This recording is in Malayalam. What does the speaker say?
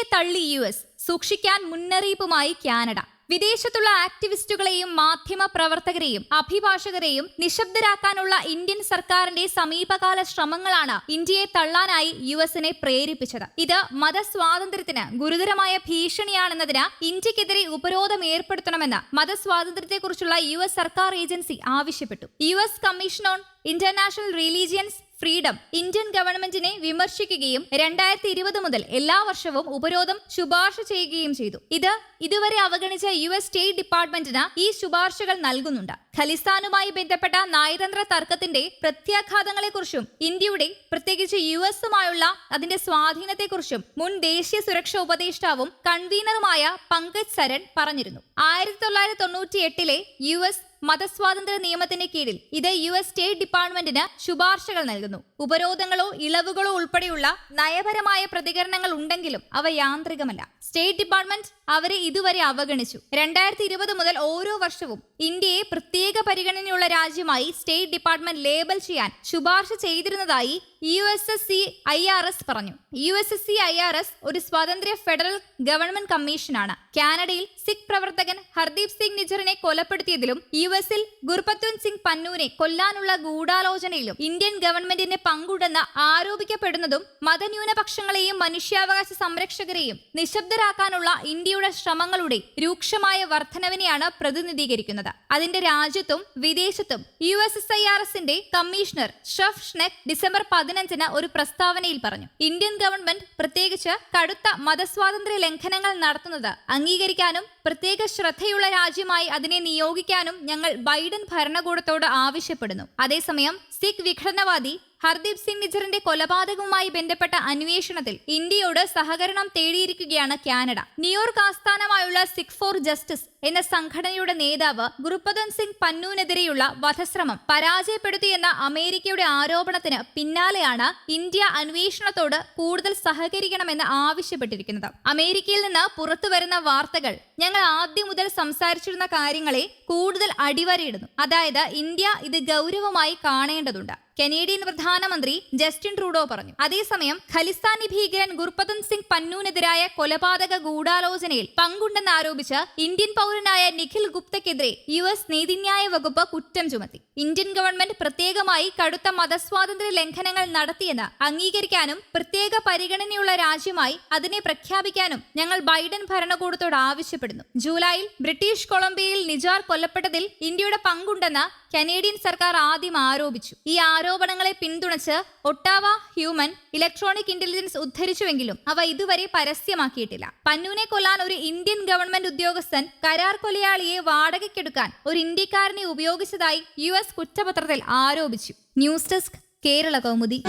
ഇന്ത്യയെ തള്ളി യു എസ് സൂക്ഷിക്കാൻ മുന്നറിയിപ്പുമായി കാനഡ. വിദേശത്തുള്ള ആക്ടിവിസ്റ്റുകളെയും മാധ്യമ പ്രവർത്തകരെയും അഭിഭാഷകരെയും നിശബ്ദരാക്കാനുള്ള ഇന്ത്യൻ സർക്കാരിന്റെ സമീപകാല ശ്രമങ്ങളാണ് ഇന്ത്യയെ തള്ളാനായി യു എസിനെ പ്രേരിപ്പിച്ചത്. ഇത് മതസ്വാതന്ത്ര്യത്തിന് ഗുരുതരമായ ഭീഷണിയാണെന്നതിന് ഇന്ത്യക്കെതിരെ ഉപരോധം ഏർപ്പെടുത്തണമെന്ന് മതസ്വാതന്ത്ര്യത്തെക്കുറിച്ചുള്ള യു എസ് സർക്കാർ ഏജൻസി ആവശ്യപ്പെട്ടു. U S commission on international religions freedom Indian ഗവൺമെന്റിനെ വിമർശിക്കുകയും രണ്ടായിരത്തി ഇരുപത് മുതൽ എല്ലാ വർഷവും ഉപരോധം ശുപാർശ ചെയ്യുകയും ചെയ്തു. ഇത് ഇതുവരെ അവഗണിച്ച യു എസ് സ്റ്റേറ്റ് ഡിപ്പാർട്ട്മെന്റിന് ഈ ശുപാർശകൾ നൽകുന്നുണ്ട്. ഖലിസ്ഥാനുമായി ബന്ധപ്പെട്ട നയതന്ത്ര തർക്കത്തിന്റെ പ്രത്യാഘാതങ്ങളെക്കുറിച്ചും ഇന്ത്യയുടെ പ്രത്യേകിച്ച് യു എസുമായുള്ള അതിന്റെ സ്വാധീനത്തെക്കുറിച്ചും മുൻ ദേശീയ സുരക്ഷാ ഉപദേഷ്ടാവും കൺവീനറുമായ പങ്കജ് സരൺ പറഞ്ഞിരുന്നു. ആയിരത്തി തൊള്ളായിരത്തി തൊണ്ണൂറ്റി എട്ടിലെ യു എസ് മതസ്വാതന്ത്ര്യ നിയമത്തിന്റെ കീഴിൽ ഇത് യു എസ് സ്റ്റേറ്റ് ഡിപ്പാർട്ട്മെന്റിന് ശുപാർശകൾ നൽകുന്നു. ഉപരോധങ്ങളോ ഇളവുകളോ ഉൾപ്പെടെയുള്ള നയപരമായ പ്രതികരണങ്ങൾ ഉണ്ടെങ്കിലും അവ യാന്ത്രികമല്ല. സ്റ്റേറ്റ് ഡിപ്പാർട്ട്മെന്റ് അവരെ ഇതുവരെ അവഗണിച്ചു. രണ്ടായിരത്തി ഇരുപത് മുതൽ ഓരോ വർഷവും ഇന്ത്യയെ പ്രത്യേക പരിഗണനയുള്ള രാജ്യമായി സ്റ്റേറ്റ് ഡിപ്പാർട്ട്മെന്റ് ലേബൽ ചെയ്യാൻ ശുപാർശ ചെയ്തിരുന്നതായി U S S C I R S പറഞ്ഞു. U S S C I R S ഒരു സ്വതന്ത്ര ഫെഡറൽ ഗവൺമെന്റ് കമ്മീഷനാണ്. കാനഡയിൽ സിഖ് പ്രവർത്തകൻ ഹർദീപ് സിംഗ് നിജറിനെ കൊലപ്പെടുത്തിയതിലും യു എസിൽ ഗുർപത്വന്ത് സിംഗ് പന്നൂരെ കൊല്ലാനുള്ള ഗൂഢാലോചനയിലും ഇന്ത്യൻ ഗവൺമെന്റിന് പങ്കുണ്ടെന്ന് ആരോപിക്കപ്പെടുന്നതും മതന്യൂനപക്ഷങ്ങളെയും മനുഷ്യാവകാശ സംരക്ഷകരെയും നിശബ്ദരാക്കാനുള്ള ഇന്ത്യയുടെ ശ്രമങ്ങളുടെ രൂക്ഷമായ വർധനവിനെയാണ് പ്രതിനിധീകരിക്കുന്നത്. അതിന്റെ രാജ്യത്തും വിദേശത്തും U S S I R എസിന്റെ കമ്മീഷണർ ഷഫ് ഷ്നെക് ഡിസംബർ പതിനഞ്ചിന് ഒരു പ്രസ്താവനയിൽ പറഞ്ഞു. ഇന്ത്യൻ ഗവൺമെന്റ് പ്രത്യേകിച്ച് കടുത്ത മതസ്വാതന്ത്ര്യ ലംഘനങ്ങൾ നടത്തുന്നത് അംഗീകരിക്കാനും പ്രത്യേക ശ്രദ്ധയുള്ള രാജ്യമായി അതിനെ നിയോഗിക്കാനും ഞങ്ങൾ ബൈഡൻ ഭരണകൂടത്തോട് ആവശ്യപ്പെടുന്നു. അതേസമയം സിഖ് വിഘടനവാദി ഹർദീപ് സിംഗ് നിജറിന്റെ കൊലപാതകവുമായി ബന്ധപ്പെട്ട അന്വേഷണത്തിൽ ഇന്ത്യയോട് സഹകരണം തേടിയിരിക്കുകയാണ് കാനഡ. ന്യൂയോർക്ക് ആസ്ഥാനമായുള്ള സിഖ് ഫോർ ജസ്റ്റിസ് എന്ന സംഘടനയുടെ നേതാവ് ഗുരുപദൻ സിംഗ് പന്നൂനെതിരെയുള്ള വധശ്രമം പരാജയപ്പെടുത്തിയെന്ന അമേരിക്കയുടെ ആരോപണത്തിന് പിന്നാലെയാണ് ഇന്ത്യ അന്വേഷണത്തോട് കൂടുതൽ സഹകരിക്കണമെന്ന് ആവശ്യപ്പെട്ടിരിക്കുന്നത്. അമേരിക്കയിൽ നിന്ന് പുറത്തുവരുന്ന വാർത്തകൾ ഞങ്ങൾ ആദ്യം മുതൽ സംസാരിച്ചിരുന്ന കാര്യങ്ങളെ കൂടുതൽ അടിവരയിടുന്നു. അതായത് ഇന്ത്യ ഇത് ഗൗരവമായി കാണേണ്ടതുണ്ട്. കനേഡിയൻ പ്രധാനമന്ത്രി ജസ്റ്റിൻ ട്രൂഡോ പറഞ്ഞു. അതേസമയം ഖലിസ്ഥാനി ഭീകരൻ ഗുർപതൻ സിംഗ് പന്നൂനെതിരായ കൊലപാതക ഗൂഢാലോചനയിൽ പങ്കുണ്ടെന്ന് ആരോപിച്ച് ഇന്ത്യൻ പൗരനായ നിഖിൽ ഗുപ്തയ്ക്കെതിരെ യു എസ് നീതിന്യായ വകുപ്പ് കുറ്റം ചുമത്തി. ഇന്ത്യൻ ഗവൺമെന്റ് പ്രത്യേകമായി കടുത്ത മതസ്വാതന്ത്ര്യ ലംഘനങ്ങൾ നടത്തിയെന്ന് അംഗീകരിക്കാനും പ്രത്യേക പരിഗണനയുള്ള രാജ്യമായി അതിനെ പ്രഖ്യാപിക്കാനും ഞങ്ങൾ ബൈഡൻ ഭരണകൂടത്തോട് ആവശ്യപ്പെടുന്നു. ജൂലൈയിൽ ബ്രിട്ടീഷ് കൊളംബിയയിൽ നിജാർ കൊല്ലപ്പെട്ടതിൽ ഇന്ത്യയുടെ പങ്കുണ്ടെന്ന് കനേഡിയൻ സർക്കാർ ആദ്യം ആരോപിച്ചു. ഈ ആരോപണങ്ങളെ പിന്തുണച്ച് ഒട്ടാവ ഹ്യൂമൻ ഇലക്ട്രോണിക് ഇന്റലിജൻസ് ഉദ്ധരിച്ചുവെങ്കിലും അവ ഇതുവരെ പരസ്യമാക്കിയിട്ടില്ല. പന്നൂനെ കൊല്ലാൻ ഒരു ഇന്ത്യൻ ഗവൺമെന്റ് ഉദ്യോഗസ്ഥൻ കരാർ കൊലയാളിയെ വാടകയ്ക്കെടുക്കാൻ ഒരു ഇന്ത്യക്കാരനെ ഉപയോഗിച്ചതായി യു എസ് കുറ്റപത്രത്തിൽ ആരോപിച്ചു. News desk Kerala Kaumudi.